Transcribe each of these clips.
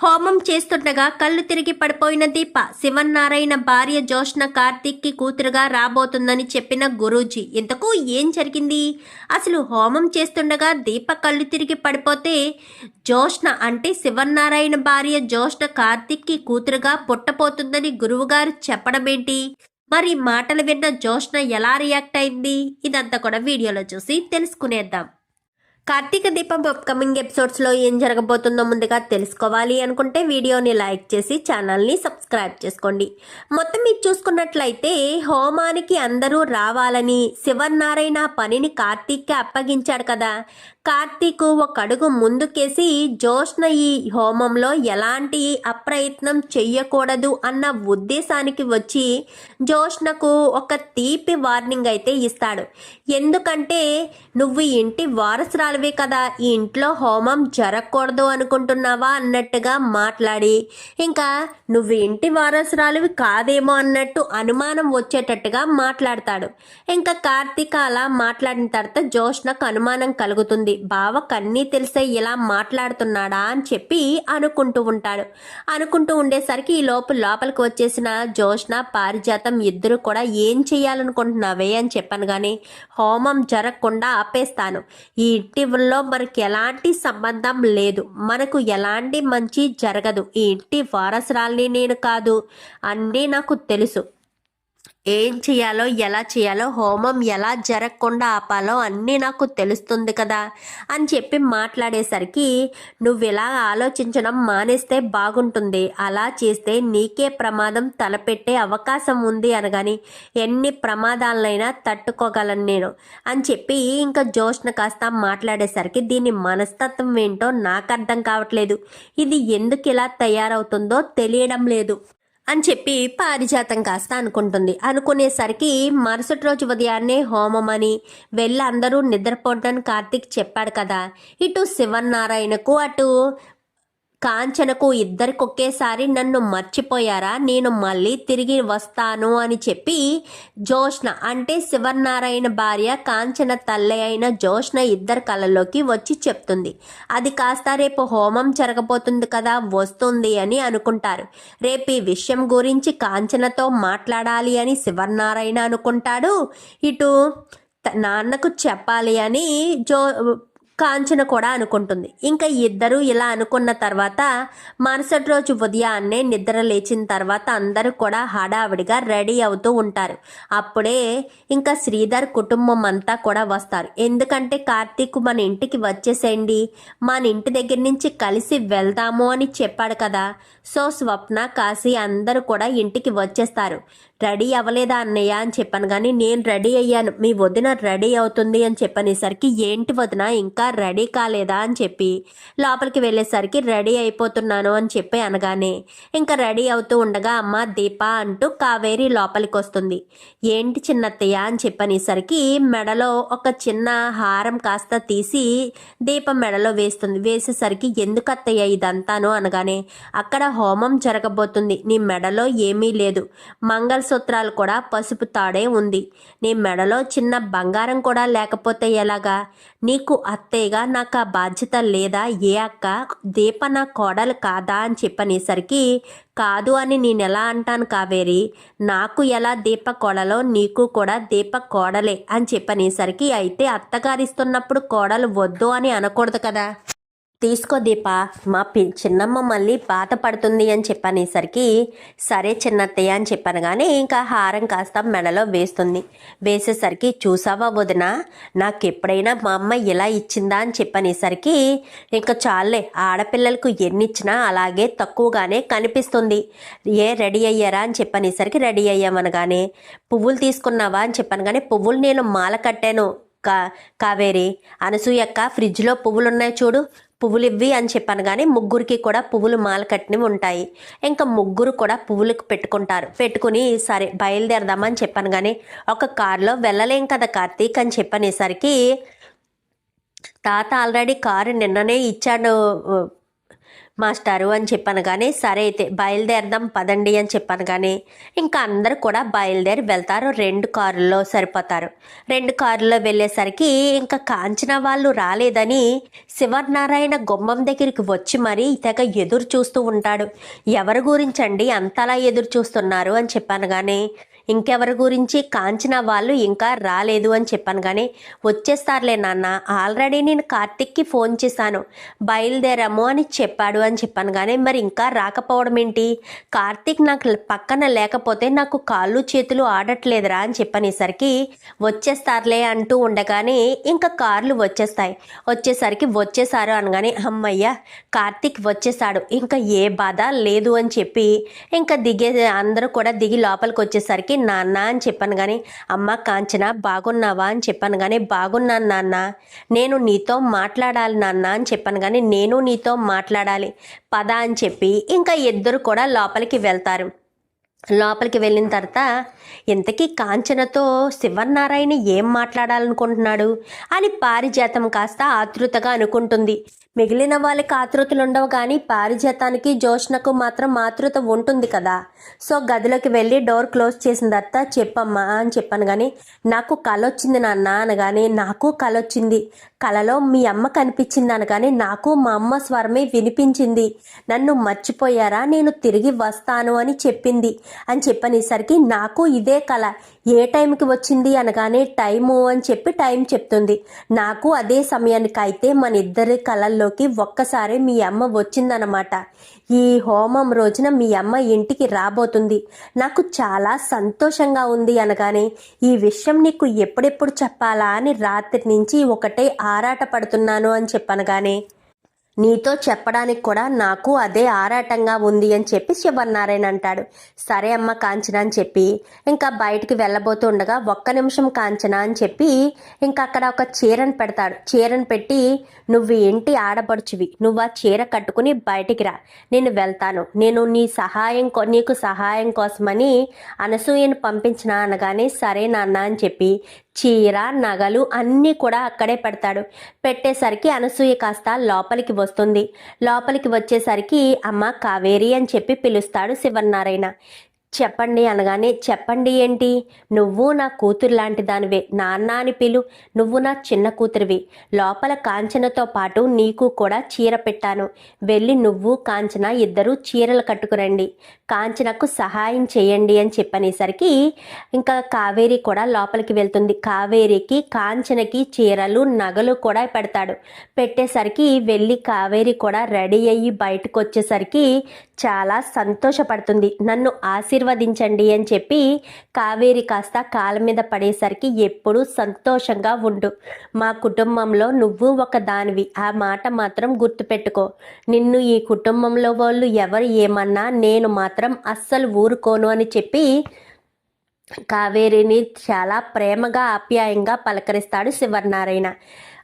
హోమం చేస్తుండగా కళ్ళు తిరిగి పడిపోయిన దీప శివన్నారాయణ భార్య జోష్న కార్తీక్కి కూతురుగా రాబోతుందని చెప్పిన గురూజీ ఇంతకు ఏం జరిగింది? అసలు హోమం చేస్తుండగా దీప కళ్ళు తిరిగి పడిపోతే జోష్న అంటే శివన్నారాయణ భార్య జోష్న కార్తీక్కి కూతురుగా పుట్టపోతుందని గురువుగారు చెప్పడమేంటి? మరి మాటలు విన్న జోష్న ఎలా రియాక్ట్ అయింది? ఇదంతా కూడా వీడియోలో చూసి తెలుసుకునేద్దాం. కార్తీక దీపం అప్కమింగ్ ఎపిసోడ్స్లో ఏం జరగబోతుందో ముందుగా తెలుసుకోవాలి అనుకుంటే వీడియోని లైక్ చేసి ఛానల్ని సబ్స్క్రైబ్ చేసుకోండి. మొత్తం ఇది చూసుకున్నట్లయితే హోమానికి అందరూ రావాలని శివనారాయణ పనిని కార్తీక్కి అప్పగించాడు కదా. కార్తీక్ ఒక అడుగు ముందుకేసి జోష్న ఈ హోమంలో ఎలాంటి అప్రయత్నం చెయ్యకూడదు అన్న ఉద్దేశానికి వచ్చి జోష్నకు ఒక తీపి వార్నింగ్ అయితే ఇస్తాడు. ఎందుకంటే నువ్వు ఇంటి వారసురాలివే కదా ఈ ఇంట్లో హోమం జరగకూడదు అనుకుంటున్నావా అన్నట్టుగా మాట్లాడి ఇంకా నువ్వు ఇంటి వారసురాలివి కాదేమో అన్నట్టు అనుమానం వచ్చేటట్టుగా మాట్లాడతాడు. ఇంకా కార్తీక అలా మాట్లాడిన తర్వాత జోష్నకు అనుమానం కలుగుతుంది. బావ కన్నీ తెలిసే ఇలా మాట్లాడుతున్నాడా అని చెప్పి అనుకుంటూ ఉంటాడు. అనుకుంటూ ఉండేసరికి ఈ లోపు లోపలికి వచ్చేసిన జోష్న పారిజాతం ఇద్దరు కూడా ఏం చేయాలనుకుంటున్నావే అని చెప్పాను కానీ హోమం జరగకుండా ఆపేస్తాను. ఈ ఇంటిలో మనకి ఎలాంటి సంబంధం లేదు. మనకు ఎలాంటి మంచి జరగదు. ఈ ఇంటి వారసురాల్ని నేను కాదు. అన్నీ నాకు తెలుసు. ఏం చేయాలో ఎలా చేయాలో హోమం ఎలా జరగకుండా ఆపాలో అన్నీ నాకు తెలుస్తుంది కదా అని చెప్పి మాట్లాడేసరికి నువ్వు ఇలా ఆలోచించడం మానేస్తే బాగుంటుంది. అలా చేస్తే నీకే ప్రమాదం తలపెట్టే అవకాశం ఉంది అనగాని ఎన్ని ప్రమాదాలనైనా తట్టుకోగలను నేను. అని చెప్పి ఇంకా జోష్న కాస్త మాట్లాడేసరికి దీని మనస్తత్వం ఏంటో నాకు అర్థం కావట్లేదు. ఇది ఎందుకు ఇలా తయారవుతుందో తెలియడం లేదు. అని చెప్పి పారిజాతం కాస్త అనుకుంటుంది. అనుకునేసరికి మరుసటి రోజు ఉదయాన్నే హోమం అని వెళ్ళి అందరూ నిద్రపోవడానికి కార్తీక్ చెప్పాడు కదా. ఇటు శివనారాయణకు అటు కాంచనకు ఇద్దరికి ఒకేసారి నన్ను మర్చిపోయారా? నేను మళ్ళీ తిరిగి వస్తాను అని చెప్పి జోష్న అంటే శివనారాయణ భార్య కాంచన తల్లి అయిన జోష్న ఇద్దరు కళ్ళలోకి వచ్చి చెప్తుంది. అది కాస్త రేపు హోమం జరగబోతుంది కదా వస్తుంది అని అనుకుంటారు. రేపు ఈ విషయం గురించి కాంచనతో మాట్లాడాలి అని శివనారాయణ అనుకుంటాడు. ఇటు త- నాన్నకు చెప్పాలి అని జో కాంచన కూడా అనుకుంటుంది. ఇంకా ఇద్దరూ ఇలా అనుకున్న తర్వాత మరుసటి రోజు ఉదయాన్నే నిద్ర లేచిన తర్వాత అందరూ కూడా హడావిడిగా రెడీ అవుతూ ఉంటారు. అప్పుడే ఇంకా శ్రీధర్ కుటుంబం అంతా కూడా వస్తారు. ఎందుకంటే కార్తీక్ మన ఇంటికి వచ్చేసేయండి. మన ఇంటి దగ్గర నుంచి కలిసి వెళ్దాము అని చెప్పాడు కదా. సో స్వప్న కాశీ అందరూ కూడా ఇంటికి వచ్చేస్తారు. రెడీ అవ్వలేదా అన్నయ్య అని చెప్పాను కానీ నేను రెడీ అయ్యాను. మీ వదిన రెడీ అవుతుంది అని చెప్పనేసరికి ఏంటి వదిన ఇంకా రెడీ కాలేదా అని చెప్పి లోపలికి వెళ్ళేసరికి రెడీ అయిపోతున్నాను అని చెప్పి అనగానే ఇంకా రెడీ అవుతూ ఉండగా అమ్మ దీప అంటూ కావేరి లోపలికి వస్తుంది ఏంటి చిన్నత్తయ్య అని చెప్పనేసరికి మెడలో ఒక చిన్న హారం కాస్త తీసి దీపం మెడలో వేస్తుంది. వేసేసరికి ఎందుకు అత్తయ్య ఇదంతాను అనగానే అక్కడ హోమం జరగబోతుంది. నీ మెడలో ఏమీ లేదు. మంగళసూత్రాలు కూడా పసుపు తాడే ఉంది. నీ మెడలో చిన్న బంగారం కూడా లేకపోతే ఎలాగా? నీకు అత్తయ్యగా నాకు ఆ బాధ్యత లేదా? ఏ అక్క? దీప నా కోడలు కాదా అని చెప్పనేసరికి కాదు అని నేను ఎలా అంటాను కావేరి? నాకు ఎలా దీప కోడలో నీకు కూడా దీప కోడలే అని చెప్పనేసరికి అయితే అత్తగారిస్తున్నప్పుడు కోడలు వద్దు అని అనకూడదు కదా? తీసుకో దీప మా పి చిన్నమ్మ మళ్ళీ బాధపడుతుంది అని చెప్పనేసరికి సరే చిన్నత్తయ్య అని చెప్పాను కానీ ఇంకా హారం కాస్త మెడలో వేస్తుంది. వేసేసరికి చూసావా వదిన నాకు ఎప్పుడైనా మా అమ్మ ఇలా ఇచ్చిందా అని చెప్పనేసరికి ఇంకా చాలే ఆడపిల్లలకు ఎన్ని ఇచ్చినా అలాగే తక్కువగానే కనిపిస్తుంది. ఏ రెడీ అయ్యారా అని చెప్పనేసరికి రెడీ అయ్యామనగానే పువ్వులు తీసుకున్నావా అని చెప్పాను కానీ పువ్వులు నేను మాల కట్టాను కా కావేరి అనసూయక్క ఫ్రిడ్జ్లో పువ్వులు ఉన్నాయి చూడు పువ్వులు ఇవ్వి అని చెప్పాను కానీ ముగ్గురికి కూడా పువ్వులు మాల కట్టినవి ఉంటాయి. ఇంకా ముగ్గురు కూడా పువ్వులకు పెట్టుకుంటారు. పెట్టుకుని సరే బయలుదేరదామని చెప్పాను కానీ ఒక కారులో వెళ్ళలేం కదా కార్తీక్ అని చెప్పనేసరికి తాత ఆల్రెడీ కారు నిన్ననే ఇచ్చాడు మాస్టారు అని చెప్పాను కానీ సరే అయితే బయలుదేరదాం పదండి అని చెప్పాను కానీ ఇంకా అందరూ కూడా బయలుదేరి వెళ్తారు. రెండు కారుల్లో సరిపోతారు. రెండు కారుల్లో వెళ్ళేసరికి ఇంకా కాంచిన వాళ్ళు రాలేదని శివనారాయణ గుమ్మం దగ్గరికి వచ్చి మరీ తెగ ఎదురు చూస్తూ ఉంటాడు. ఎవరి గురించండి అంతలా ఎదురు చూస్తున్నారు అని చెప్పాను కానీ ఇంకెవరి గురించి కాంచిన వాళ్ళు ఇంకా రాలేదు అని చెప్పాను కానీ వచ్చేస్తారులే నాన్న. ఆల్రెడీ నేను కార్తిక్కి ఫోన్ చేశాను. బయలుదేరాము అని చెప్పాడు అని చెప్పాను కానీ మరి ఇంకా రాకపోవడం ఏంటి? కార్తిక్ నాకు పక్కన లేకపోతే నాకు కాళ్ళు చేతులు ఆడట్లేదురా అని చెప్పనేసరికి వచ్చేస్తారులే అంటూ ఉండగానే ఇంకా కార్లు వచ్చేస్తాయి. వచ్చేసరికి వచ్చేసారు అనగానే అమ్మయ్య కార్తిక్ వచ్చేసాడు ఇంకా ఏ బాధ లేదు అని చెప్పి ఇంకా దిగే అందరూ కూడా దిగి లోపలికి వచ్చేసరికి నాన్న అని చెప్పాను కానీ అమ్మ కాంచన బాగున్నావా అని చెప్పాను కానీ బాగున్నాను నాన్న. నేను నీతో మాట్లాడాలి నాన్న అని చెప్పాను కానీ నేను నీతో మాట్లాడాలి. పద అని చెప్పి ఇంకా ఇద్దరు కూడా లోపలికి వెళ్తారు. లోపలికి వెళ్ళిన తర్వాత ఇంతకీ కాంచనతో శివనారాయణ ఏం మాట్లాడాలనుకుంటున్నాడు? అని పారిజాతం కాస్త ఆతృతగా అనుకుంటుంది. మిగిలిన వాళ్ళకి ఆతృతలు ఉండవు కానీ పారిజాతానికి జోష్నకు మాత్రం ఆతృత ఉంటుంది కదా. సో గదిలోకి వెళ్ళి డోర్ క్లోజ్ చేసిన తర్వాత చెప్పమ్మా అని చెప్పాను కానీ నాకు కలొచ్చింది నాన్న అనగానే నాకు కలొచ్చింది. కలలో మీ అమ్మ కనిపించింది అనగానే నాకు మా అమ్మ స్వరమే వినిపించింది. నన్ను మర్చిపోయారా? నేను తిరిగి వస్తాను అని చెప్పింది. అని చెప్పనేసరికి నాకు ఇదే కళ ఏ టైంకి వచ్చింది అనగానే టైము అని చెప్పి టైం చెప్తుంది. నాకు అదే సమయానికి అయితే మన ఇద్దరి కళల్లోకి ఒక్కసారి మీ అమ్మ వచ్చిందనమాట. ఈ హోమం రోజున మీ అమ్మ ఇంటికి రాబోతుంది. నాకు చాలా సంతోషంగా ఉంది అనగానే ఈ విషయం నీకు ఎప్పుడెప్పుడు చెప్పాలా అని రాత్రి నుంచి ఒకటే ఆరాట పడుతున్నాను అని చెప్పనగానే నీతో చెప్పడానికి కూడా నాకు అదే ఆరాటంగా ఉంది అని చెప్పి శివనారాయణ అంటాడు. సరే అమ్మ కాంచన అని చెప్పి ఇంకా బయటికి వెళ్ళబోతుండగా ఒక్క నిమిషం కాంచన అని చెప్పి ఇంకా అక్కడ ఒక చీరను పెడతాడు. చీరను పెట్టి నువ్వు ఏంటి ఆడపడుచువి. నువ్వు ఆ చీర కట్టుకుని బయటికి రా. నేను వెళ్తాను. నేను నీ సహాయం కో- నీకు సహాయం కోసమని అనసూయను పంపించిన అనగానే సరే నాన్న అని చెప్పి చీర నగలు అన్నీ కూడా అక్కడే పెడతాడు. పెట్టేసరికి అనసూయ కాస్త లోపలికి వస్తుంది. లోపలికి వచ్చేసరికి అమ్మ కావేరి అని చెప్పి పిలుస్తాడు శివనారాయణ చెప్పండి అనగానే చెప్పండి ఏంటి? నువ్వు నా కూతురు లాంటి దానివే. నాన్న అని పిలు. నువ్వు నా చిన్న కూతురివి. లోపల కాంచనతో పాటు నీకు కూడా చీర పెట్టాను. వెళ్ళి నువ్వు కాంచన ఇద్దరు చీరలు కట్టుకురండి. కాంచనకు సహాయం చేయండి అని చెప్పనేసరికి ఇంకా కావేరి కూడా లోపలికి వెళ్తుంది. కావేరికి కాంచనకి చీరలు నగలు కూడా పెడతాడు. పెట్టేసరికి వెళ్ళి కావేరి కూడా రెడీ అయ్యి బయటకు వచ్చేసరికి చాలా సంతోషపడుతుంది. నన్ను ఆశ ఆశీర్వదించండి అని చెప్పి కావేరి కాస్త కాళ్ళ మీద పడేసరికి ఎప్పుడూ సంతోషంగా ఉండు. మా కుటుంబంలో నువ్వు ఒక దానివి. ఆ మాట మాత్రం గుర్తుపెట్టుకో. నిన్ను ఈ కుటుంబంలో వాళ్ళు ఎవరు ఏమన్నా నేను మాత్రం అస్సలు ఊరుకోను అని చెప్పి కావేరిని చాలా ప్రేమగా ఆప్యాయంగా పలకరిస్తాడు శివనారాయణ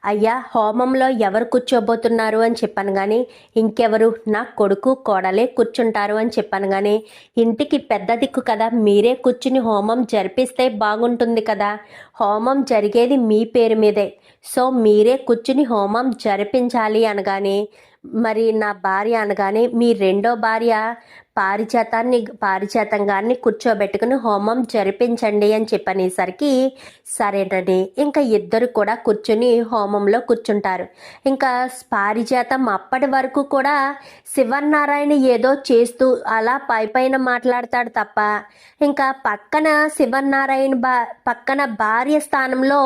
అయ్యా హోమంలో ఎవరు కూర్చోబోతున్నారు అని చెప్పాను కానీ ఇంకెవరు? నా కొడుకు కోడలే కూర్చుంటారు అని చెప్పాను కానీ ఇంటికి పెద్ద దిక్కు కదా మీరే కూర్చుని హోమం జరిపిస్తే బాగుంటుంది కదా. హోమం జరిగేది మీ పేరు మీదే. సో మీరే కూర్చుని హోమం జరిపించాలి అనగానే మరి నా భార్య అనగానే మీ రెండో భార్య పారిజాతాన్ని పారిజాతం గారిని కూర్చోబెట్టుకుని హోమం జరిపించండి అని చెప్పనేసరికి సరేనని ఇంకా ఇద్దరు కూడా కూర్చుని హోమంలో కూర్చుంటారు. ఇంకా పారిజాతం అప్పటి వరకు కూడా శివనారాయణ ఏదో చేస్తూ అలా పై పైన మాట్లాడతాడు తప్ప ఇంకా పక్కన శివనారాయణ బా పక్కన భార్య స్థానంలో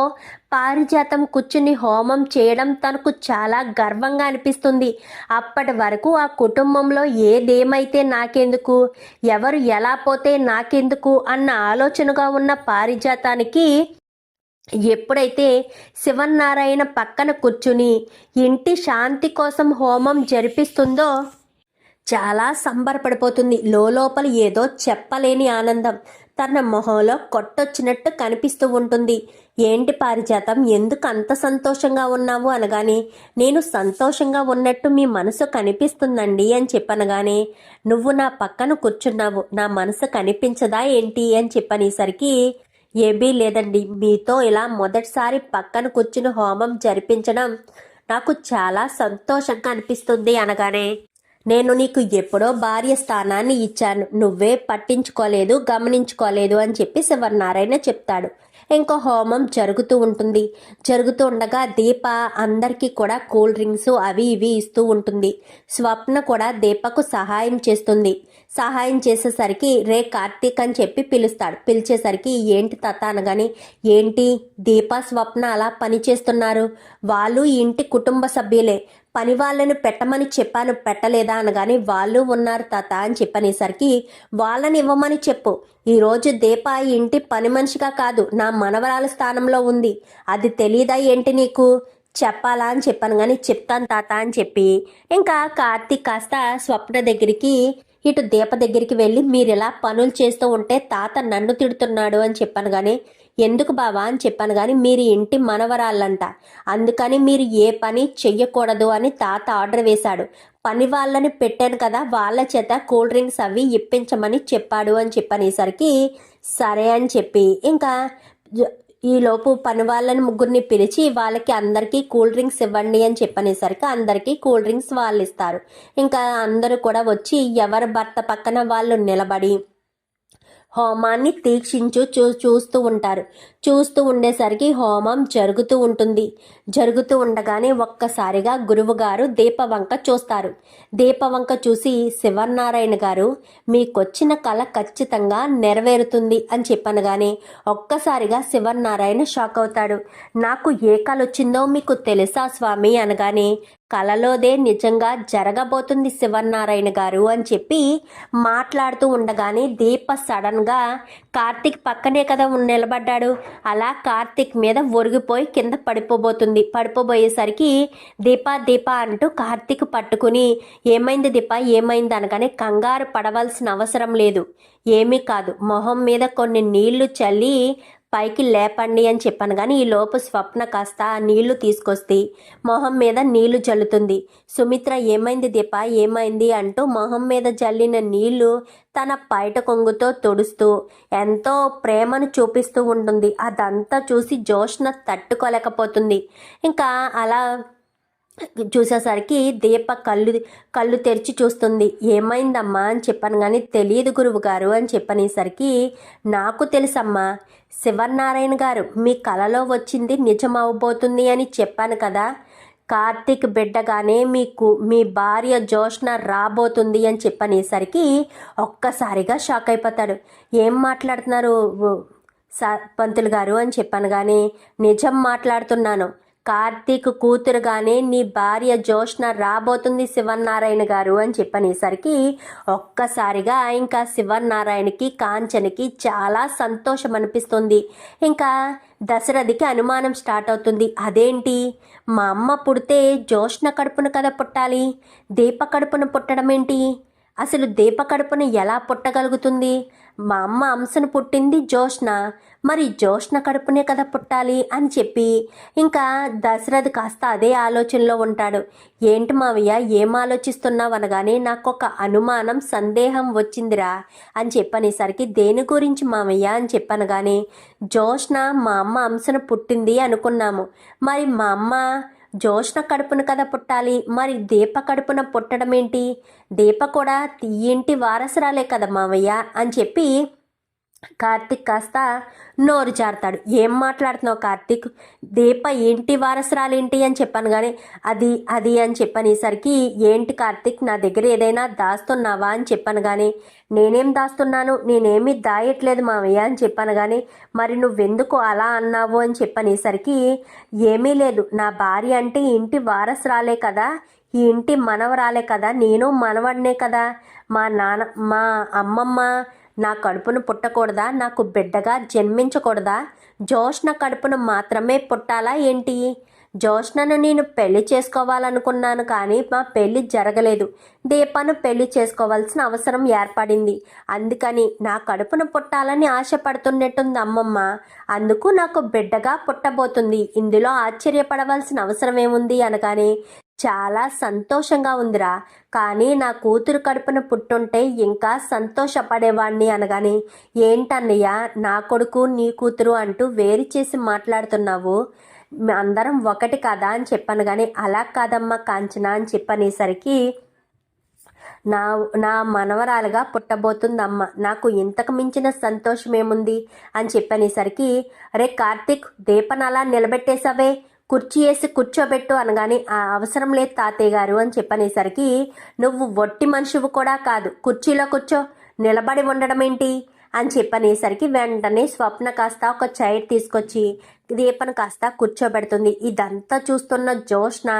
పారిజాతం కూర్చుని హోమం చేయడం తనకు చాలా గర్వంగా అనిపిస్తుంది. అప్పటి వరకు ఆ కుటుంబంలో ఏదేమైతే నాకెందుకు ఎవరు ఎలా పోతే నాకెందుకు అన్న ఆలోచనగా ఉన్న పారిజాతానికి ఎప్పుడైతే శివనారాయణ పక్కన కూర్చుని ఇంటి శాంతి కోసం హోమం జరిపిస్తుందో చాలా సంబరపడిపోతుంది. లోపల ఏదో చెప్పలేని ఆనందం. తన మొహంలో కొట్టొచ్చినట్టు కనిపిస్తూ ఉంటుంది. ఏంటి పారిజాతం? ఎందుకు అంత సంతోషంగా ఉన్నావు అనగానే నేను సంతోషంగా ఉన్నట్టు మీ మనసు కనిపిస్తుందండి అని చెప్పనగానే నువ్వు నా పక్కన కూర్చున్నావు నా మనసు కనిపించదా ఏంటి అని చెప్పనేసరికి ఏబీ లేదండి మీతో ఇలా మొదటిసారి పక్కన కూర్చుని హోమం జరిపించడం నాకు చాలా సంతోషంగా అనిపిస్తుంది అనగానే నేను నీకు ఎప్పుడో భార్య స్థానాన్ని ఇచ్చాను. నువ్వే పట్టించుకోలేదు గమనించుకోలేదు అని చెప్పి శివనారాయణ చెప్తాడు. ఇంకో హోమం జరుగుతూ ఉంటుంది. జరుగుతూ ఉండగా దీప అందరికీ కూడా కూల్ డ్రింక్స్ అవి ఇవి ఇస్తూ ఉంటుంది. స్వప్న కూడా దీపకు సహాయం చేస్తుంది. సహాయం చేసేసరికి రే కార్తీక్ అని చెప్పి పిలుస్తాడు. పిలిచేసరికి ఏంటి తత అనగాని ఏంటి? దీప స్వప్న అలా పని చేస్తున్నారు వాళ్ళు ఇంటి కుటుంబ సభ్యులే. పని వాళ్ళని పెట్టమని చెప్పాను పెట్టలేదా అనగానే వాళ్ళు ఉన్నారు తాత అని చెప్పనేసరికి వాళ్ళని ఇవ్వమని చెప్పు. ఈరోజు దీప ఇంటి పని మనిషిగా కాదు నా మనవరాల స్థానంలో ఉంది. అది తెలీదా ఏంటి నీకు? చెప్పాలా అని చెప్పాను కానీ చెప్తాను తాత అని చెప్పి. ఇంకా కార్తీక్ కాస్త స్వప్న దగ్గరికి ఇటు దీప దగ్గరికి వెళ్ళి మీరు ఇలా పనులు చేస్తూ ఉంటే తాత నన్ను తిడుతున్నాడు అని చెప్పాను కానీ ఎందుకు బావా అని చెప్పాను కానీ మీరు ఇంటి మనవరాళ్ళంట. అందుకని మీరు ఏ పని చెయ్యకూడదు అని తాత ఆర్డర్ వేశాడు. పని వాళ్ళని పెట్టాను కదా వాళ్ళ చేత కూల్ డ్రింక్స్ అవి ఇప్పించమని చెప్పాడు అని చెప్పనేసరికి సరే అని చెప్పి ఇంకా ఈలోపు పని వాళ్ళని ముగ్గురిని పిలిచి వాళ్ళకి అందరికీ కూల్ డ్రింక్స్ ఇవ్వండి అని చెప్పనేసరికి అందరికీ కూల్ డ్రింక్స్ వాళ్ళు ఇస్తారు ఇంకా అందరూ కూడా వచ్చి ఎవరి భర్త పక్కన వాళ్ళు నిలబడి హోమాన్ని తీక్షించు చూ చూస్తూ ఉంటారు. చూస్తూ ఉండేసరికి హోమం జరుగుతూ ఉంటుంది. జరుగుతూ ఉండగానే ఒక్కసారిగా గురువుగారు దీపవంక చూస్తారు. దీపవంక చూసి శివనారాయణ గారు మీకొచ్చిన కళ ఖచ్చితంగా నెరవేరుతుంది అని చెప్పనగానే ఒక్కసారిగా శివనారాయణ షాక్ అవుతాడు నాకు ఏ కళ వచ్చిందో మీకు తెలుసా స్వామి? అనగానే కలలోదే నిజంగా జరగబోతుంది శివనారాయణ గారు అని చెప్పి మాట్లాడుతూ ఉండగానే దీప సడన్గా కార్తీక్ పక్కనే కదా నిలబడ్డాడు. అలా కార్తీక్ మీద ఒరిగిపోయి కింద పడిపోబోతుంది. పడిపోబోయేసరికి దీప దీప అంటూ కార్తీక్ పట్టుకుని ఏమైంది దీప? ఏమైంది? అనగానే కంగారు పడవలసిన అవసరం లేదు. ఏమీ కాదు. మొహం మీద కొన్ని నీళ్ళు చల్లి పైకి లేపండి అని చెప్పాను. కానీ ఈ లోపు స్వప్న కాస్త నీళ్ళు తీసుకొస్తే మొహం మీద నీళ్ళు జల్లుతుంది. సుమిత్ర ఏమైంది దీప? ఏమైంది? అంటూ మొహం మీద జల్లిన నీళ్ళు తన పైట కొంగుతో తుడుస్తూ ఎంతో ప్రేమను చూపిస్తూ ఉంటుంది. అదంతా చూసి జోష్న తట్టుకోలేకపోతుంది. ఇంకా అలా చూసేసరికి దీప కళ్ళు కళ్ళు తెరిచి చూస్తుంది. ఏమైందమ్మా? అని చెప్పాను. కానీ తెలియదు గురువు గారు అని చెప్పనేసరికి నాకు తెలుసమ్మా శివనారాయణ గారు మీ కలలో వచ్చింది నిజమవబోతుంది అని చెప్పాను కదా. కార్తీక్ బిడ్డగానే మీకు మీ భార్య జోష్న రాబోతుంది అని చెప్పనేసరికి ఒక్కసారిగా షాక్ అయిపోతాడు. ఏం మాట్లాడుతున్నారు సా పంతులు గారు? అని చెప్పాను కానీ నిజం మాట్లాడుతున్నాను. కార్తీక్ కూతురుగానే నీ భార్య జోష్న రాబోతుంది శివన్నారాయణ గారు అని చెప్పనేసరికి ఒక్కసారిగా ఇంకా శివనారాయణకి కాంచనకి చాలా సంతోషం అనిపిస్తుంది. ఇంకా దశరథికి అనుమానం స్టార్ట్ అవుతుంది. అదేంటి? మా అమ్మ పుడితే జోష్న కడుపున కదా పుట్టాలి? దీప కడుపున పుట్టడం ఏంటి అసలు దీప కడుపున ఎలా పుట్టగలుగుతుంది? మా అమ్మ అంశను పుట్టింది జోష్న మరి జోష్న కడుపునే కదా పుట్టాలి అని చెప్పి ఇంకా దశరథ్ కాస్త అదే ఆలోచనలో ఉంటాడు. ఏంటి మావయ్య ఏం ఆలోచిస్తున్నావు అనగానే నాకు ఒక అనుమానం సందేహం వచ్చిందిరా అని చెప్పనేసరికి దేని గురించి మావయ్య అని చెప్పనగానే జోష్న మా అమ్మ అంశను పుట్టింది అనుకున్నాము. మరి మా అమ్మ జోష్న కడుపున కదా పుట్టాలి. మరి దీప కడుపున పుట్టడం ఏంటి దీప కూడా తీయింటి వారసురాలే కదా మావయ్య అని చెప్పి కార్తిక్ కాస్త నోరు జారుతాడు. ఏం మాట్లాడుతున్నావు కార్తిక్? దీప ఏంటి వారసురాలేంటి అని చెప్పాను కానీ అది అది అని చెప్పనేసరికి ఏంటి కార్తిక్ నా దగ్గర ఏదైనా దాస్తున్నావా? అని చెప్పాను కానీ నేనేం దాస్తున్నాను? నేనేమీ దాయట్లేదు మామయ్య అని చెప్పాను కానీ మరి నువ్వెందుకు అలా అన్నావు? అని చెప్పనేసరికి ఏమీ లేదు. నా భార్య అంటే ఇంటి వారసురాలే కదా. ఈ ఇంటి మనవరాలే కదా. నేను మనవడినే కదా. మా నాన్న మా అమ్మమ్మ నా కడుపును పుట్టకూడదా? నాకు బిడ్డగా జన్మించకూడదా? జోష్న కడుపును మాత్రమే పుట్టాలా ఏంటి? జోష్నను నేను పెళ్ళి చేసుకోవాలనుకున్నాను కానీ మా పెళ్ళి జరగలేదు. దీపను పెళ్ళి చేసుకోవాల్సిన అవసరం ఏర్పడింది. అందుకని నా కడుపున పుట్టాలని ఆశపడుతున్నట్టుంది అమ్మమ్మ. అందుకు నాకు బిడ్డగా పుట్టబోతుంది. ఇందులో ఆశ్చర్యపడవలసిన అవసరం ఏముంది అనగానే చాలా సంతోషంగా ఉందిరా. కానీ నా కూతురు కడుపున పుట్టుంటే ఇంకా సంతోషపడేవాణ్ణి అనగాని ఏంటన్నయ్య నా కొడుకు నీ కూతురు అంటూ వేరు చేసి మాట్లాడుతున్నావు. అందరం ఒకటి కదా? అని చెప్పాను కానీ అలా కాదమ్మా కాంచన అని చెప్పనేసరికి నా నా మనవరాలుగా పుట్టబోతుందమ్మ. నాకు ఇంతకు మించిన సంతోషమేముంది? అని చెప్పనేసరికి రే కార్తీక్ దీపనలా అలా నిలబెట్టేశావే? కుర్చీ వేసి కూర్చోబెట్టు అనగానే "ఆ, అవసరం లేదు తాతయ్య గారు అని చెప్పనేసరికి నువ్వు వట్టి మనిషివి కూడా కాదు కుర్చీలో కూర్చో నిలబడి ఉండడం ఏంటి? అని చెప్పనేసరికి వెంటనే స్వప్న కాస్త ఒక చైర్ తీసుకొచ్చి దీపను కాస్త కూర్చోబెడుతుంది. ఇదంతా చూస్తున్న జోష్న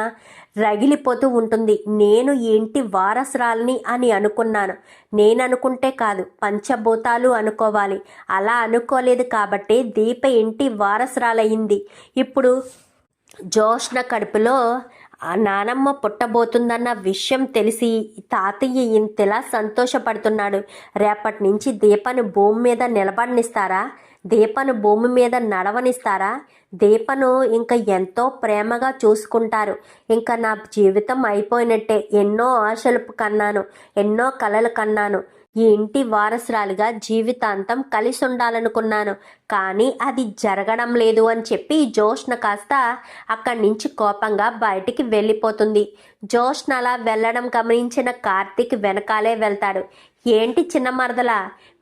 రగిలిపోతూ ఉంటుంది. నేను ఏంటి వారసురాల్ని అని అనుకున్నాను. నేను అనుకుంటే కాదు పంచభూతాలు అనుకోవాలి. అలా అనుకోలేదు కాబట్టి దీప ఇంటి వారసురాలయ్యింది. ఇప్పుడు జోష్న కడుపులో నానమ్మ పుట్టబోతుందన్న విషయం తెలిసి తాతయ్య ఇంతలా సంతోషపడుతున్నాడు. రేపటి నుంచి దీపను భూమి మీద నిలబడినిస్తారా? దీపను భూమి మీద నడవనిస్తారా? దీపను ఇంకా ఎంతో ప్రేమగా చూసుకుంటారు. ఇంకా నా జీవితం అయిపోయినట్టే. ఎన్నో ఆశలు కన్నాను. ఎన్నో కలలు కన్నాను. ఈ ఇంటి వారసురాలుగా జీవితాంతం కలిసి ఉండాలనుకున్నాను కానీ అది జరగడం లేదు అని చెప్పి జోష్న కాస్త అక్కడి నుంచి కోపంగా బయటికి వెళ్ళిపోతుంది. జోష్న అలా వెళ్ళడం గమనించిన కార్తీక్ వెనకాలే వెళ్తాడు. ఏంటి చిన్న మరదల?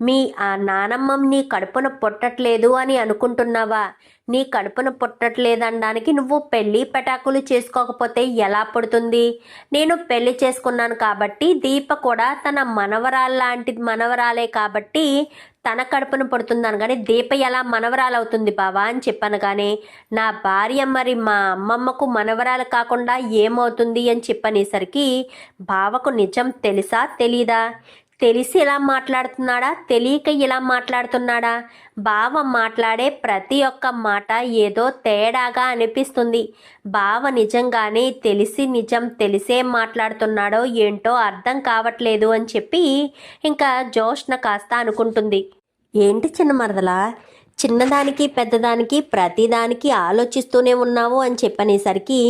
మీ ఆ నానమ్మ నీ కడుపున పుట్టట్లేదు అని అనుకుంటున్నావా? నీ కడుపున పుట్టట్లేదనడానికి నువ్వు పెళ్ళి పెటాకులు చేసుకోకపోతే ఎలా పుడుతుంది? నేను పెళ్ళి చేసుకున్నాను కాబట్టి దీప కూడా తన మనవరాలు మనవరాలే కాబట్టి తన కడుపున పుడుతుందని కానీ దీప ఎలా మనవరాలు అవుతుంది బావా అని చెప్పాను కానీ నా భార్య మరి మా అమ్మమ్మకు మనవరాలు కాకుండా ఏమవుతుంది అని చెప్పనేసరికి బావకు నిజం తెలుసా తెలీదా? తెలిసి ఇలా మాట్లాడుతున్నాడా? తెలియక ఇలా మాట్లాడుతున్నాడా? బావ మాట్లాడే ప్రతి ఒక్క మాట ఏదో తేడాగా అనిపిస్తుంది. బావ నిజంగానే తెలిసి నిజం తెలిసే మాట్లాడుతున్నాడో ఏంటో అర్థం కావట్లేదు అని చెప్పి ఇంకా జోష్న కాస్త అనుకుంటుంది. ఏంటి చిన్న మరదలా చిన్నదానికి పెద్దదానికి ప్రతిదానికి ఆలోచిస్తూనే ఉన్నావు అని చెప్పనేసరికి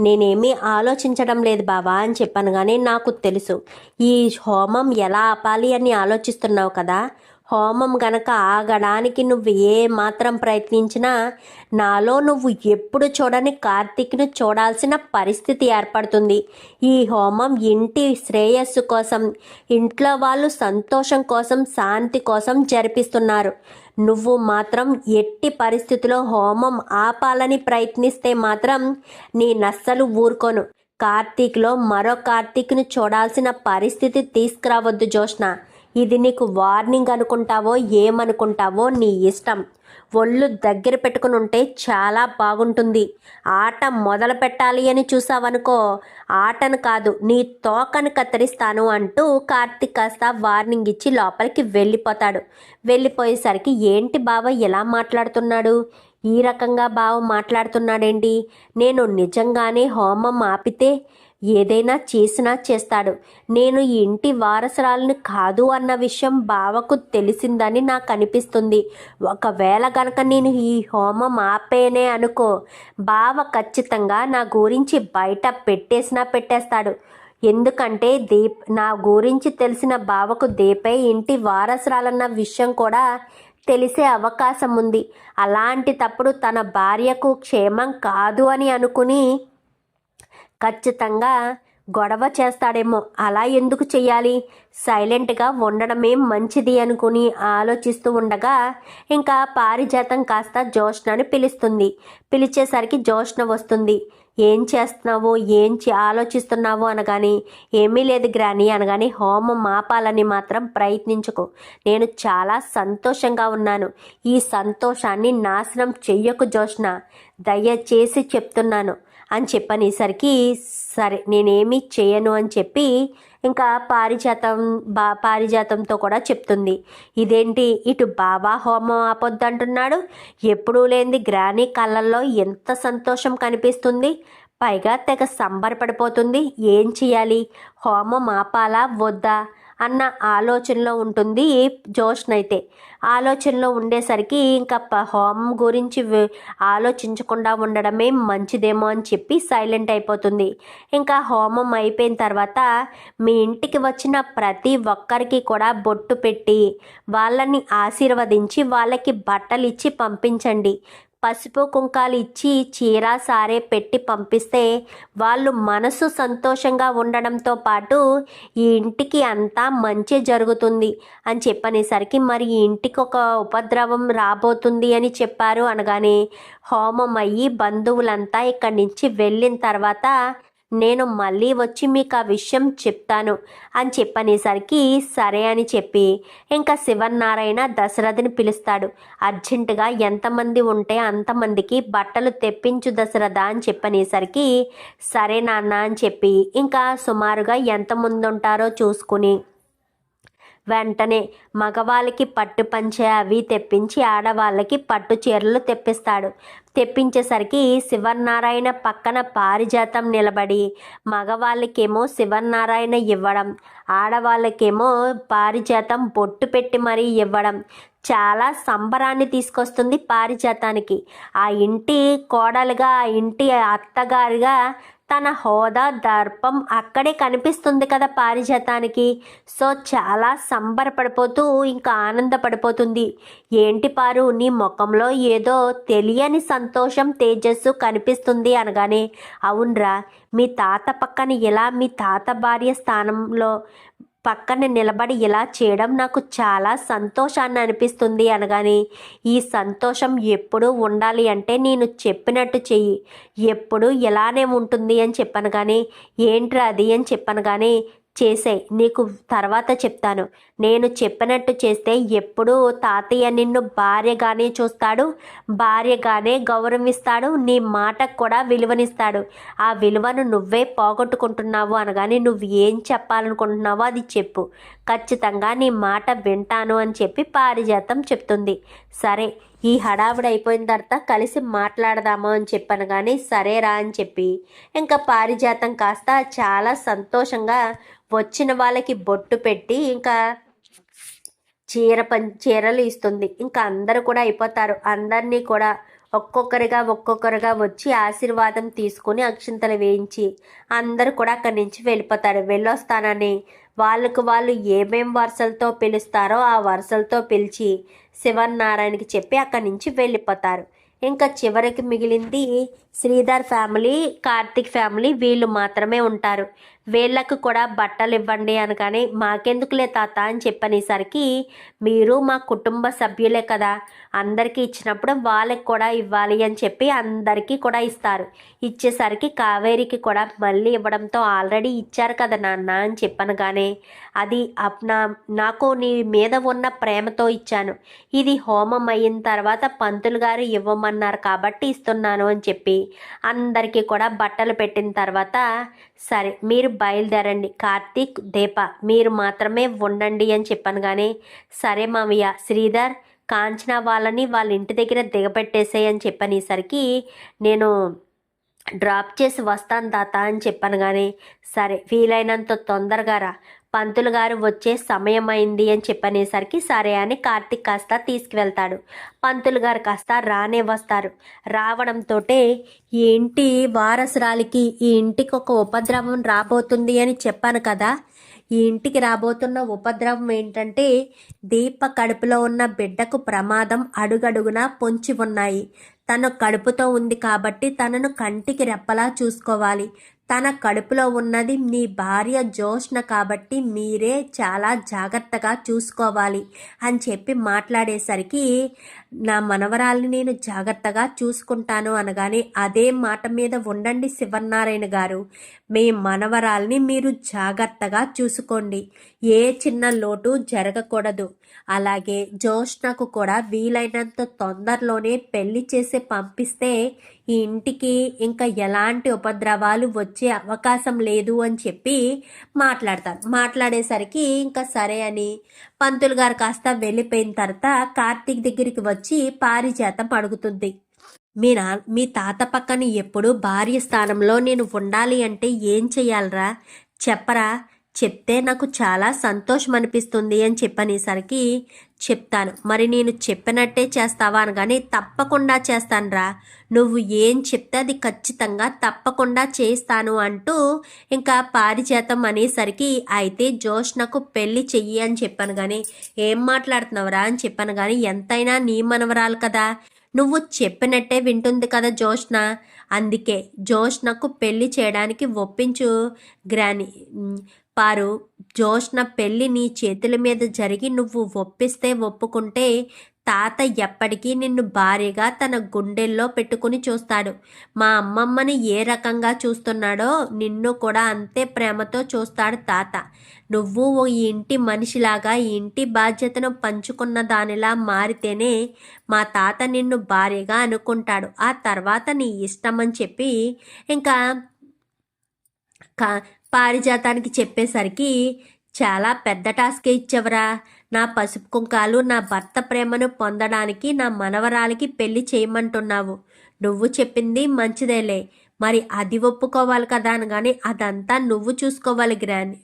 నేనేమీ ఆలోచించడం లేదు బావా అని చెప్పాను కానీ నాకు తెలుసు. ఈ హోమం ఎలా ఆపాలి అని ఆలోచిస్తున్నావు కదా? హోమం గనక ఆగడానికి నువ్వు ఏ మాత్రం ప్రయత్నించినా నాలో నువ్వు ఎప్పుడు చూడని కార్తీక్ను చూడాల్సిన పరిస్థితి ఏర్పడుతుంది. ఈ హోమం ఇంటి శ్రేయస్సు కోసం ఇంట్లో వాళ్ళు సంతోషం కోసం శాంతి కోసం జరిపిస్తున్నారు. నువ్వు మాత్రం ఎట్టి పరిస్థితిలో హోమం ఆపాలని ప్రయత్నిస్తే మాత్రం నీ నస్సలు ఊరుకోను. కార్తీక్లో మరో కార్తీక్ను చూడాల్సిన పరిస్థితి తీసుకురావద్దు జోష్న ఇది నీకు వార్నింగ్ అనుకుంటావో ఏమనుకుంటావో నీ ఇష్టం. ఒళ్ళు దగ్గర పెట్టుకుని ఉంటే చాలా బాగుంటుంది. ఆట మొదలు పెట్టాలి అని చూసావనుకో ఆటను కాదు నీ తోకను కత్తిరిస్తాను అంటూ కార్తీక్ కాస్త వార్నింగ్ ఇచ్చి లోపలికి వెళ్ళిపోతాడు. వెళ్ళిపోయేసరికి ఏంటి బావ ఎలా మాట్లాడుతున్నాడు? ఈ రకంగా బావ మాట్లాడుతున్నాడేంటి? నేను నిజంగానే హోమం ఆపితే ఏదైనా చేసినా చేస్తాడు. నేను ఈ ఇంటి వారసురాలని కాదు అన్న విషయం బావకు తెలిసిందని నాకు అనిపిస్తుంది ఒకవేళ గనక నేను ఈ హోమం ఆపేనే అనుకో బావ ఖచ్చితంగా నా గురించి బయట పెట్టేసినా పెట్టేస్తాడు. ఎందుకంటే దీప్ నా గురించి తెలిసిన బావకు దీపే ఇంటి వారసురాలన్న విషయం కూడా తెలిసే అవకాశం ఉంది అలాంటి తప్పుడు తన భార్యకు క్షేమం కాదు అని అనుకుని ఖచ్చితంగా గొడవ చేస్తాడేమో. అలా ఎందుకు చెయ్యాలి? సైలెంట్గా ఉండడమే మంచిది అనుకుని ఆలోచిస్తూ ఉండగా ఇంకా పారిజాతం కాస్త జోష్నని పిలుస్తుంది. పిలిచేసరికి జోష్న వస్తుంది. ఏం చేస్తున్నావు? ఏం చే ఆలోచిస్తున్నావు? అనగాని ఏమీ లేదు గ్రాని అనగాని హోమం ఆపాలని మాత్రం ప్రయత్నించుకో. నేను చాలా సంతోషంగా ఉన్నాను. ఈ సంతోషాన్ని నాశనం చెయ్యకు జోష్న. దయచేసి చెప్తున్నాను. అని చెప్పనేసరికి సరే నేనేమీ చేయను అని చెప్పి ఇంకా పారిజాతం బా పారిజాతంతో కూడా చెప్తుంది. ఇదేంటి? ఇటు బాబా హోమం ఆపొద్దు అంటున్నాడు ఎప్పుడూ లేనిది గ్రానీ కళ్ళల్లో ఎంత సంతోషం కనిపిస్తుంది. పైగా తెగ సంబరపడిపోతుంది. ఏం చేయాలి హోమం ఆపాలా? వద్దా? అన్న ఆలోచనలో ఉంటుంది జోష్నైతే. ఆలోచనలో ఉండేసరికి ఇంకా ప- హోమం గురించి ఆలోచించకుండా ఉండడమే మంచిదేమో అని చెప్పి సైలెంట్ అయిపోతుంది. ఇంకా హోమం అయిపోయిన తర్వాత మీ ఇంటికి వచ్చిన ప్రతి ఒక్కరికి కూడా బొట్టు పెట్టి వాళ్ళని ఆశీర్వదించి వాళ్ళకి బట్టలు ఇచ్చి పంపించండి. పసుపు కుంకాలు ఇచ్చి చీర సారే పెట్టి పంపిస్తే వాళ్ళు మనసు సంతోషంగా ఉండడంతో పాటు ఈ ఇంటికి అంతా మంచి జరుగుతుంది అని చెప్పనేసరికి మరి ఈ ఇంటికి ఒక ఉపద్రవం రాబోతుంది అని చెప్పారు అనగానే హోమం అయ్యి బంధువులంతా ఇక్కడి నుంచి వెళ్ళిన తర్వాత నేను మళ్ళీ వచ్చి మీకు ఆ విషయం చెప్తాను అని చెప్పనేసరికి సరే అని చెప్పి ఇంకా శివనారాయణ దశరథని పిలుస్తాడు. అర్జెంటుగా ఎంతమంది ఉంటే అంతమందికి బట్టలు తెప్పించు దశరథ అని చెప్పనేసరికి సరే నాన్న అని చెప్పి ఇంకా సుమారుగా ఎంతమంది ఉంటారో చూసుకుని వెంటనే మగవాళ్ళకి పట్టు పంచే అవి తెప్పించి ఆడవాళ్ళకి పట్టు చీరలు తెప్పిస్తాడు. తెప్పించేసరికి శివనారాయణ పక్కన పారిజాతం నిలబడి మగవాళ్ళకేమో శివనారాయణ ఇవ్వడం ఆడవాళ్ళకేమో పారిజాతం బొట్టు పెట్టి మరీ ఇవ్వడం. చాలా సంబరాన్ని తీసుకొస్తుంది పారిజాతానికి. ఆ ఇంటి కోడలుగా ఆ ఇంటి అత్తగారిగా తన హోదా దర్పం అక్కడే కనిపిస్తుంది కదా పారిజాతానికి. సో చాలా సంబరపడిపోతూ ఇంకా ఆనందపడిపోతుంది. ఏంటి పారు నీ ముఖంలో ఏదో తెలియని సంతోషం తేజస్సు కనిపిస్తుంది అనగానే అవునరా మీ తాత పక్కన ఇలా మీ తాత భార్య స్థానంలో పక్కన నిలబడి ఇలా చేయడం నాకు చాలా సంతోషాన్ని అనిపిస్తుంది అనగాని ఈ సంతోషం ఎప్పుడు ఉండాలి అంటే నేను చెప్పినట్టు చెయ్యి. ఎప్పుడు ఇలానే ఉంటుంది అని చెప్పాను కానీ ఏంట్రా అది అని చెప్పాను కానీ చేసే నీకు తర్వాత చెప్తాను. నేను చెప్పినట్టు చేస్తే ఎప్పుడూ తాతయ్య నిన్ను భార్యగానే చూస్తాడు భార్యగానే గౌరవిస్తాడు నీ మాటకు కూడా విలువనిస్తాడు. ఆ విలువను నువ్వే పోగొట్టుకుంటున్నావు అనగానే నువ్వు ఏం చెప్పాలనుకుంటున్నావో అది చెప్పు. ఖచ్చితంగా నీ మాట వింటాను అని చెప్పి పారిజాతం చెప్తుంది. సరే ఈ హడావిడి అయిపోయిన తర్వాత కలిసి మాట్లాడదాము అని చెప్పాను కానీ సరేరా అని చెప్పి ఇంకా పారిజాతం కాస్త చాలా సంతోషంగా వచ్చిన వాళ్ళకి బొట్టు పెట్టి ఇంకా చీర పం చీరలు ఇస్తుంది. ఇంకా అందరూ కూడా అయిపోతారు. అందరినీ కూడా ఒక్కొక్కరిగా ఒక్కొక్కరుగా వచ్చి ఆశీర్వాదం తీసుకుని అక్షింతలు వేయించి అందరూ కూడా అక్కడి నుంచి వెళ్ళిపోతారు. వెళ్ళొస్తానని వాళ్ళకు వాళ్ళు ఏమేం వరుసలతో పిలుస్తారో ఆ వరుసలతో పిలిచి శివన్నారాయణకి చెప్పి అక్కడి నుంచి వెళ్ళిపోతారు. ఇంకా చివరికి మిగిలింది శ్రీధర్ ఫ్యామిలీ కార్తిక్ ఫ్యామిలీ వీళ్ళు మాత్రమే ఉంటారు. వీళ్ళకు కూడా బట్టలు ఇవ్వండి అనగానే మాకెందుకులే తాత అని చెప్పనేసరికి మీరు మా కుటుంబ సభ్యులే కదా అందరికీ ఇచ్చినప్పుడు వాళ్ళకి కూడా ఇవ్వాలి అని చెప్పి అందరికీ కూడా ఇస్తారు. ఇచ్చేసరికి కావేరికి కూడా మళ్ళీ ఇవ్వడంతో ఆల్రెడీ ఇచ్చారు కదా నాన్న అని చెప్పాను కానీ అది అప్ నా నాకు నీ మీద ఉన్న ప్రేమతో ఇచ్చాను. ఇది హోమం అయిన తర్వాత పంతులు గారు ఇవ్వమన్నారు కాబట్టి ఇస్తున్నాను అని చెప్పి అందరికీ కూడా బట్టలు పెట్టిన తర్వాత సరే మీరు బయలుదేరండి. కార్తీక్ దీప మీరు మాత్రమే ఉండండి అని చెప్పాను కానీ సరే మామయ్య శ్రీధర్ కాంచన వాళ్ళని వాళ్ళ ఇంటి దగ్గర దిగపెట్టేసేయ్ అని చెప్పనేసరికి నేను డ్రాప్ చేసి వస్తాను తాత అని చెప్పాను కానీ సరే వీలైనంత తొందరగా రా. పంతులు గారు వచ్చే సమయం అయింది అని చెప్పనేసరికి సరే అని కార్తిక్ కాస్త తీసుకువెళ్తాడు. పంతులు గారు కాస్త రానే వస్తారు. రావడంతో ఏంటి వారసురాలికి ఈ ఇంటికి ఒక ఉపద్రవం రాబోతుంది అని చెప్పాను కదా? ఈ ఇంటికి రాబోతున్న ఉపద్రవం ఏంటంటే దీప కడుపులో ఉన్న బిడ్డకు ప్రమాదం అడుగడుగునా పొంచి ఉన్నాయి. తను కడుపుతో ఉంది కాబట్టి తనను కంటికి రెప్పలా చూసుకోవాలి. తన కడుపులో ఉన్నది మీ భార్య జోష్న కాబట్టి మీరే చాలా జాగ్రత్తగా చూసుకోవాలి అని చెప్పి మాట్లాడేసరికి నా మనవరాల్ని నేను జాగ్రత్తగా చూసుకుంటాను అనగానే అదే మాట మీద ఉండండి శివనారాయణ గారు. మీ మనవరాల్ని మీరు జాగ్రత్తగా చూసుకోండి. ఏ చిన్న లోటు జరగకూడదు. అలాగే జోష్నకు కూడా వీలైనంత తొందరలోనే పెళ్ళి చేసి పంపిస్తే ఈ ఇంటికి ఇంకా ఎలాంటి ఉపద్రవాలు వచ్చే అవకాశం లేదు అని చెప్పి మాట్లాడతారు మాట్లాడేసరికి ఇంకా సరే అని పంతులు గారు కాస్త వెళ్ళిపోయిన తర్వాత కార్తీక్ దగ్గరికి వచ్చి పారిజాతం అడుగుతుంది. మీ నా మీ తాత పక్కన ఎప్పుడు భార్య స్థానంలో నేను ఉండాలి అంటే ఏం చెయ్యాలరా? చెప్పరా? చెప్తే నాకు చాలా సంతోషం అనిపిస్తుంది అని చెప్పనేసరికి చెప్తాను. మరి నేను చెప్పినట్టే చేస్తావా అనగానే తప్పకుండా చేస్తానురా. నువ్వు ఏం చెప్తే అది ఖచ్చితంగా తప్పకుండా చేస్తాను అంటూ ఇంకా పారిజాతం అనేసరికి అయితే జోష్నకు పెళ్ళి చెయ్యి అని చెప్పాను కానీ ఏం మాట్లాడుతున్నావురా? అని చెప్పాను కానీ ఎంతైనా నీ మనవరాలు కదా. నువ్వు చెప్పినట్టే వింటుంది కదా జోష్న. అందుకే జోష్నకు పెళ్ళి చేయడానికి ఒప్పించు గ్రాని. పారు జోష్న పెళ్ళి నీ చేతుల మీద జరిగి నువ్వు ఒప్పిస్తే ఒప్పుకుంటే తాత ఎప్పటికీ నిన్ను భారీగా తన గుండెల్లో పెట్టుకుని చూస్తాడు. మా అమ్మమ్మని ఏ రకంగా చూస్తున్నాడో నిన్ను కూడా అంతే ప్రేమతో చూస్తాడు తాత. నువ్వు ఓ ఇంటి మనిషిలాగా ఇంటి బాధ్యతను పంచుకున్న దానిలా మారితేనే మా తాత నిన్ను భారీగా అనుకుంటాడు. ఆ తర్వాత నీ ఇష్టం అని చెప్పి ఇంకా పారిజాతానికి చెప్పేసరికి చాలా పెద్ద టాస్కే ఇచ్చావురా. నా పసుపు కుంకాలు నా భర్త ప్రేమను పొందడానికి నా మనవరాలికి పెళ్ళి చేయమంటున్నావు. నువ్వు చెప్పింది మంచిదేలే. మరి అది ఒప్పుకోవాలి కదా అనగానే అదంతా నువ్వు చూసుకోవాలి గ్రాని.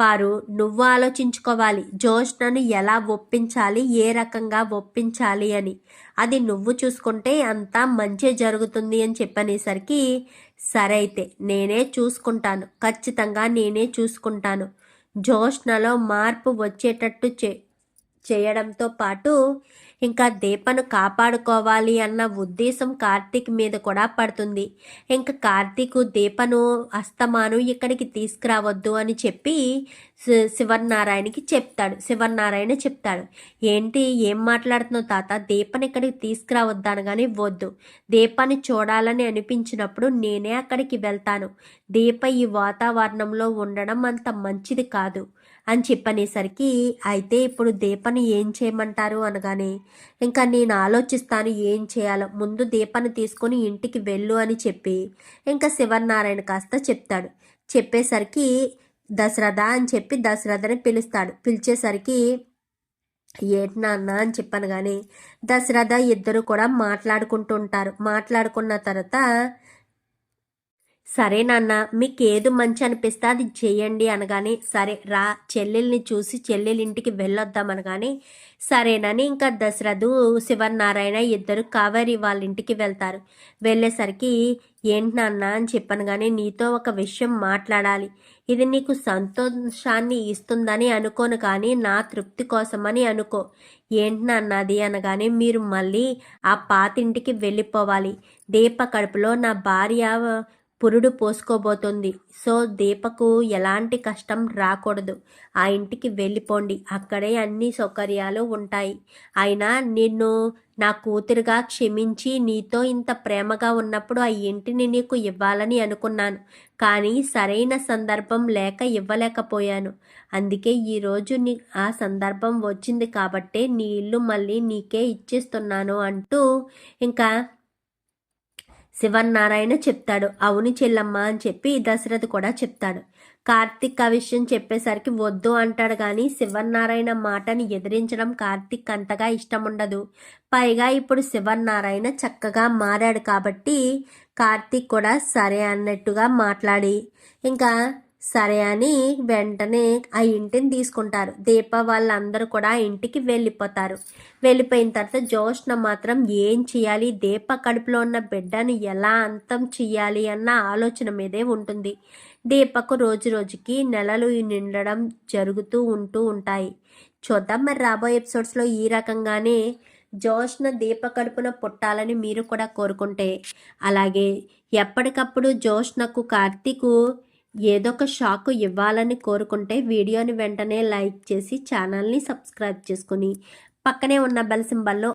పారు నువ్వు ఆలోచించుకోవాలి. జోష్నను ఎలా ఒప్పించాలి ఏ రకంగా ఒప్పించాలి అని. అది నువ్వు చూసుకుంటే అంతా మంచి జరుగుతుంది అని చెప్పనేసరికి సరే అయితే నేనే చూసుకుంటాను. ఖచ్చితంగా నేనే చూసుకుంటాను. జోష్నలో మార్పు వచ్చేటట్టు చే చేయడంతో పాటు ఇంకా దీపను కాపాడుకోవాలి అన్న ఉద్దేశం కార్తీక్ మీద కూడా పడుతుంది. ఇంకా కార్తీక్ దీపను అస్తమాను ఇక్కడికి తీసుకురావద్దు అని చెప్పి శి- శివనారాయణకి చెప్తాడు. శివనారాయణ చెప్తాడు. ఏంటి ఏం మాట్లాడుతున్నావు తాత? దీపని ఇక్కడికి తీసుకురావద్దాను కానీ వద్దు. దీపాన్ని చూడాలని అనిపించినప్పుడు నేనే అక్కడికి వెళ్తాను. దీప ఈ వాతావరణంలో ఉండడం అంత మంచిది కాదు. అని చెప్పనేసరికి అయితే ఇప్పుడు దీపను ఏం చేయమంటారు? అనగానే ఇంకా నేను ఆలోచిస్తాను ఏం చేయాలో. ముందు దీపను తీసుకొని ఇంటికి వెళ్ళు అని చెప్పి ఇంకా శివనారాయణ కాస్త చెప్తాడు. చెప్పేసరికి దశరథ అని చెప్పి దశరథని పిలుస్తాడు. పిలిచేసరికి ఏంటి నాన్న అని చెప్పాను కానీ దశరథ ఇద్దరు కూడా మాట్లాడుకుంటూ ఉంటారు. మాట్లాడుకున్న తర్వాత సరే నాన్న మీకు ఏది మంచి అనిపిస్తే అది చేయండి అనగానే సరే రా చెల్లెల్ని చూసి చెల్లెలింటికి వెళ్ళొద్దాం అనగానే సరేనని ఇంకా దశరథు శివనారాయణ ఇద్దరు కావేరి వాళ్ళ ఇంటికి వెళ్తారు. వెళ్ళేసరికి ఏంటి నాన్న? అని చెప్పాను కానీ నీతో ఒక విషయం మాట్లాడాలి. ఇది నీకు సంతోషాన్ని ఇస్తుందని అనుకోను కానీ నా తృప్తి కోసమని అనుకో. ఏంటి నాన్న అది? అనగానే మీరు మళ్ళీ ఆ పాతింటికి వెళ్ళిపోవాలి. దీప కడుపులో నా భార్య పురుడు పోసుకోబోతుంది. సో దీపకు ఎలాంటి కష్టం రాకూడదు. ఆ ఇంటికి వెళ్ళిపోండి. అక్కడే అన్ని సౌకర్యాలు ఉంటాయి. అయినా నిన్ను నా కూతురుగా క్షమించి నీతో ఇంత ప్రేమగా ఉన్నప్పుడు ఆ ఇంటిని నీకు ఇవ్వాలని అనుకున్నాను. కానీ సరైన సందర్భం లేక ఇవ్వలేకపోయాను. అందుకే ఈరోజు నీ ఆ సందర్భం వచ్చింది కాబట్టే నీ ఇల్లు మళ్ళీ నీకే ఇచ్చేస్తున్నాను అంటూ ఇంకా శివన్నారాయణ చెప్తాడు. అవును చెల్లమ్మ అని చెప్పి దశరథ్ కూడా చెప్తాడు. కార్తిక్ ఆ విషయం చెప్పేసరికి వద్దు అంటాడు కానీ శివన్నారాయణ మాటని ఎదిరించడం కార్తిక్ అంతగా ఇష్టం ఉండదు పైగా ఇప్పుడు శివన్నారాయణ చక్కగా మారాడు కాబట్టి కార్తిక్ కూడా సరే అన్నట్టుగా మాట్లాడి. ఇంకా సరే అని వెంటనే ఆ ఇంటిని తీసుకుంటారు. దీప వాళ్ళందరూ కూడా ఆ ఇంటికి వెళ్ళిపోతారు. వెళ్ళిపోయిన తర్వాత జోష్న మాత్రం ఏం చేయాలి? దీప కడుపులో ఉన్న బిడ్డను ఎలా అంతం చేయాలి అన్న ఆలోచన మీదే ఉంటుంది. దీపకు రోజు రోజుకి నెలలు నిండడం జరుగుతూ ఉంటూ ఉంటాయి. చూద్దాం మరి రాబోయే ఎపిసోడ్స్లో ఈ రకంగానే జోష్న దీప కడుపున పుట్టాలని మీరు కూడా కోరుకుంటే. అలాగే ఎప్పటికప్పుడు జోష్నకు కార్తీకు ఏదో ఒక షాక్ ఇవ్వాలని కోరుకుంటే వీడియోని వెంటనే లైక్ చేసి ఛానల్ని సబ్స్క్రైబ్ చేసుకుని పక్కనే ఉన్న బెల్ సింబల్లో